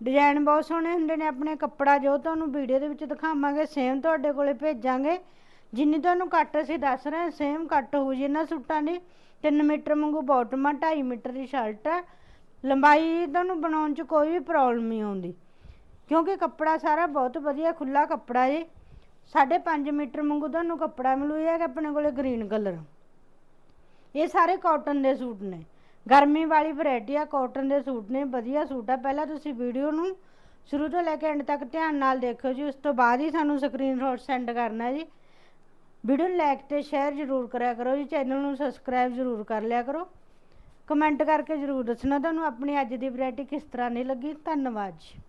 ਡਿਜ਼ਾਈਨ ਬਹੁਤ ਸੋਹਣੇ ਹੁੰਦੇ ਨੇ, ਆਪਣੇ ਕੱਪੜਾ ਜੋ ਤੁਹਾਨੂੰ ਵੀਡੀਓ ਦੇ ਵਿੱਚ ਦਿਖਾਵਾਂਗੇ ਸੇਮ ਤੁਹਾਡੇ ਕੋਲੇ ਭੇਜਾਂਗੇ। ਜਿੰਨੀ ਤੁਹਾਨੂੰ ਕੱਟ ਅਸੀਂ ਦੱਸ ਰਹੇ ਹਾਂ ਸੇਮ ਕੱਟ ਹੋਊ ਜੀ ਇਹਨਾਂ ਸੂਟਾਂ ਦੀ। 3 ਮੀਟਰ ਵਾਂਗੂ ਬਾਟਮ ਆ 2.5 ਮੀਟਰ ਦੀ ਸ਼ਰਟ ਆ। ਲੰਬਾਈ ਤੁਹਾਨੂੰ ਬਣਾਉਣ 'ਚ ਕੋਈ ਵੀ ਪ੍ਰੋਬਲਮ ਨਹੀਂ ਆਉਂਦੀ। ਕਿਉਂਕਿ ਕੱਪੜਾ ਸਾਰਾ ਬਹੁਤ ਵਧੀਆ ਖੁੱਲਾ ਕੱਪੜਾ ਜੀ 5.5 ਮੀਟਰ ਵਾਂਗੂ ਤੁਹਾਨੂੰ ਕੱਪੜਾ ਮਿਲੂ ਇਹ ਕਿ ਆਪਣੇ ਕੋਲੇ ਗ੍ਰੀਨ ਕਲਰ। ਇਹ ਸਾਰੇ ਕਾਟਨ ਦੇ ਸੂਟ ਨੇ। ਗਰਮੀ ਵਾਲੀ ਵੈਰਾਈਟੀ ਆ ਕਾਟਨ ਦੇ ਸੂਟ ਨੇ, ਵਧੀਆ ਸੂਟ ਆ। ਪਹਿਲਾਂ ਤੁਸੀਂ ਵੀਡੀਓ ਨੂੰ ਸ਼ੁਰੂ ਤੋਂ ਲੈ ਕੇ ਐਂਡ ਤੱਕ ਧਿਆਨ ਨਾਲ ਦੇਖਿਓ ਜੀ, ਉਸ ਤੋਂ ਬਾਅਦ ਹੀ ਸਾਨੂੰ ਸਕਰੀਨਸ਼ਾਟ ਸੈਂਡ ਕਰਨਾ ਜੀ। ਵੀਡੀਓ ਨੂੰ ਲਾਈਕ ਤੇ ਸ਼ੇਅਰ ਜ਼ਰੂਰ ਕਰਿਆ ਕਰੋ ਜੀ ਚੈਨਲ ਨੂੰ ਸਬਸਕ੍ਰਾਈਬ ਜ਼ਰੂਰ ਕਰ ਲਿਆ ਕਰੋ। ਕਮੈਂਟ ਕਰਕੇ ਜ਼ਰੂਰ ਦੱਸਣਾ ਤੁਹਾਨੂੰ ਆਪਣੀ ਅੱਜ ਦੀ ਵੈਰਾਈਟੀ ਕਿਸ ਤਰ੍ਹਾਂ ਦੀ ਲੱਗੀ। ਧੰਨਵਾਦ ਜੀ।